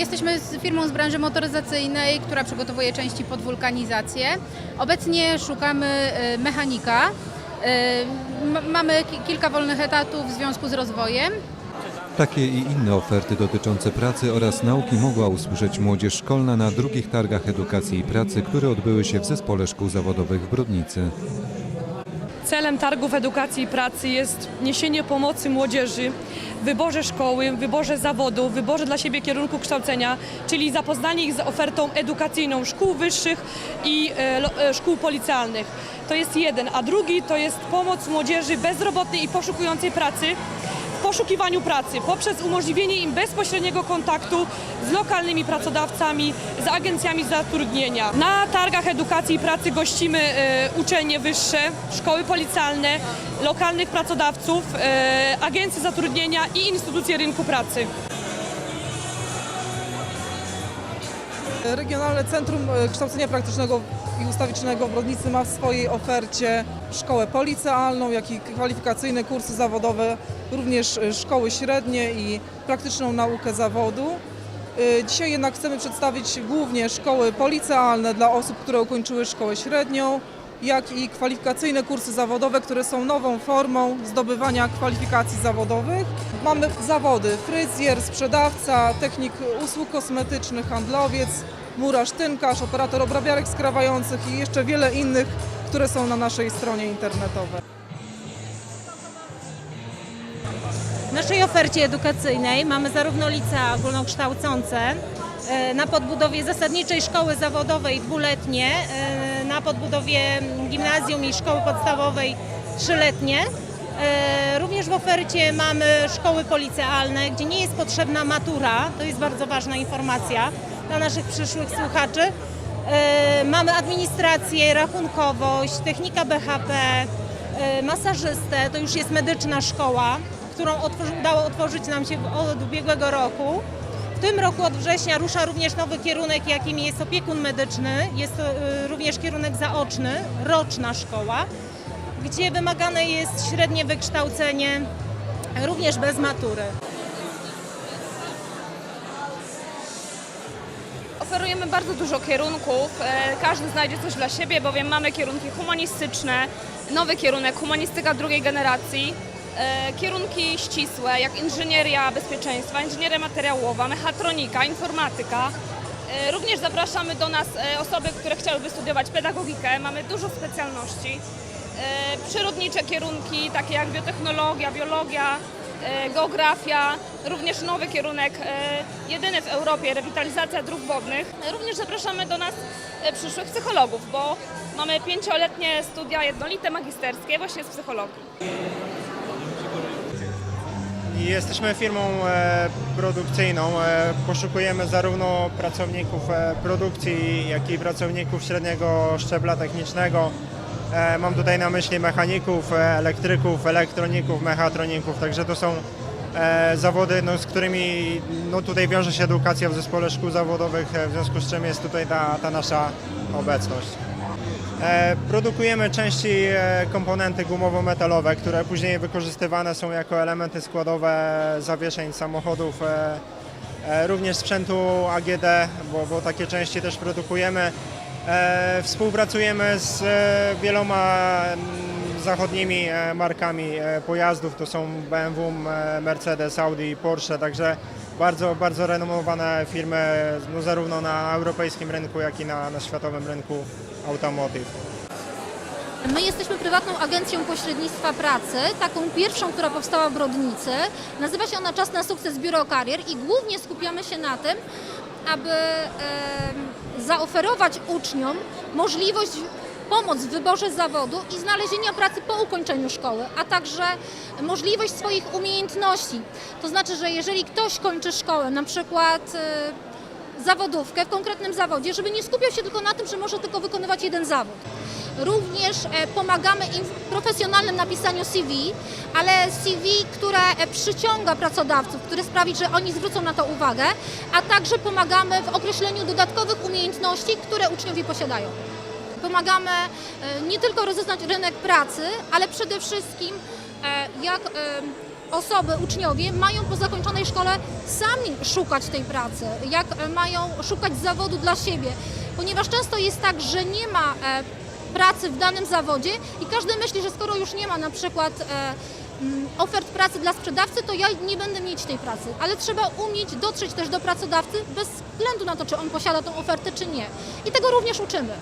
Jesteśmy z firmą z branży motoryzacyjnej, która przygotowuje części pod wulkanizację. Obecnie szukamy e, mechanika. M- Mamy ki- kilka wolnych etatów w związku z rozwojem. Takie i inne oferty dotyczące pracy oraz nauki mogła usłyszeć młodzież szkolna na drugich targach edukacji i pracy, które odbyły się w Zespole Szkół Zawodowych w Brodnicy. Celem targów edukacji i pracy jest niesienie pomocy młodzieży wyborze szkoły, wyborze zawodu, wyborze dla siebie kierunku kształcenia, czyli zapoznanie ich z ofertą edukacyjną szkół wyższych i e, e, szkół policjalnych. To jest jeden, a drugi to jest pomoc młodzieży bezrobotnej i poszukującej pracy poszukiwaniu pracy poprzez umożliwienie im bezpośredniego kontaktu z lokalnymi pracodawcami, z agencjami zatrudnienia. Na targach edukacji i pracy gościmy e, uczelnie wyższe, szkoły policjalne, lokalnych pracodawców, e, agencje zatrudnienia i instytucje rynku pracy. Regionalne Centrum e, Kształcenia Praktycznego i Ustawicznego w Brodnicy ma w swojej ofercie szkołę policealną, jak i kwalifikacyjne kursy zawodowe, również e, szkoły średnie i praktyczną naukę zawodu. E, Dzisiaj jednak chcemy przedstawić głównie szkoły policealne dla osób, które ukończyły szkołę średnią, jak i kwalifikacyjne kursy zawodowe, które są nową formą zdobywania kwalifikacji zawodowych. Mamy zawody fryzjer, sprzedawca, technik usług kosmetycznych, handlowiec, murarz, tynkarz, operator obrabiarek skrawających i jeszcze wiele innych, które są na naszej stronie internetowej. W naszej ofercie edukacyjnej mamy zarówno licea ogólnokształcące e, na podbudowie zasadniczej szkoły zawodowej dwuletnie, e, na podbudowie gimnazjum i szkoły podstawowej trzyletnie. E, Również w ofercie mamy szkoły policealne, gdzie nie jest potrzebna matura, to jest bardzo ważna informacja dla naszych przyszłych słuchaczy. E, Mamy administrację, rachunkowość, technika BHP, e, masażystę, to już jest medyczna szkoła, którą udało otworzyć nam się od ubiegłego roku. W tym roku od września rusza również nowy kierunek, jakim jest opiekun medyczny. Jest to y, również kierunek zaoczny, roczna szkoła, gdzie wymagane jest średnie wykształcenie, również bez matury. Oferujemy bardzo dużo kierunków, e, każdy znajdzie coś dla siebie, bowiem mamy kierunki humanistyczne, nowy kierunek humanistyka drugiej generacji, e, kierunki ścisłe jak inżynieria bezpieczeństwa, inżynieria materiałowa, mechatronika, informatyka. E, Również zapraszamy do nas osoby, które chciałyby studiować pedagogikę, mamy dużo specjalności. Przyrodnicze kierunki, takie jak biotechnologia, biologia, geografia, również nowy kierunek, e, jedyny w Europie, rewitalizacja dróg wodnych. Również zapraszamy do nas e, przyszłych psychologów, bo mamy pięcioletnie studia jednolite magisterskie właśnie z psychologii. Jesteśmy firmą e, produkcyjną. E, poszukujemy zarówno pracowników e, produkcji, jak i pracowników średniego szczebla technicznego. E, mam tutaj na myśli mechaników, e, elektryków, elektroników, mechatroników. Także to są e, zawody, no, z którymi no, tutaj wiąże się edukacja w zespole szkół zawodowych, w związku z czym jest tutaj ta, ta nasza obecność. Produkujemy części, komponenty gumowo-metalowe, które później wykorzystywane są jako elementy składowe zawieszeń samochodów, również sprzętu AGD, bo, bo takie części też produkujemy. E, Współpracujemy z e, wieloma mm, zachodnimi e, markami pojazdów, to są BMW, Mercedes, Audi, Porsche, także bardzo, bardzo renomowane firmy no, zarówno na europejskim rynku, jak i na, na światowym rynku automotive. My jesteśmy prywatną agencją pośrednictwa pracy, taką pierwszą, która powstała w Brodnicy. Nazywa się ona Czas na Sukces Biuro Karier i głównie skupiamy się na tym, aby em, zaoferować uczniom możliwość pomoc w wyborze zawodu i znalezienia pracy po ukończeniu szkoły, a także możliwość swoich umiejętności. To znaczy, że jeżeli ktoś kończy szkołę, na przykład e, zawodówkę w konkretnym zawodzie, żeby nie skupiał się tylko na tym, że może tylko wykonywać jeden zawód. Również e, pomagamy im w profesjonalnym napisaniu CV, ale CV, które e, przyciąga pracodawców, które sprawi, że oni zwrócą na to uwagę, a także pomagamy w określeniu dodatkowych umiejętności, które uczniowie posiadają. Pomagamy e, nie tylko rozeznać rynek pracy, ale przede wszystkim jak osoby, uczniowie mają po zakończonej szkole sami szukać tej pracy, jak mają szukać zawodu dla siebie, ponieważ często jest tak, że nie ma pracy w danym zawodzie i każdy myśli, że skoro już nie ma na przykład e, mm, ofert pracy dla sprzedawcy, to ja nie będę mieć tej pracy, ale trzeba umieć dotrzeć też do pracodawcy bez względu na to, czy on posiada tą ofertę, czy nie. I tego również uczymy.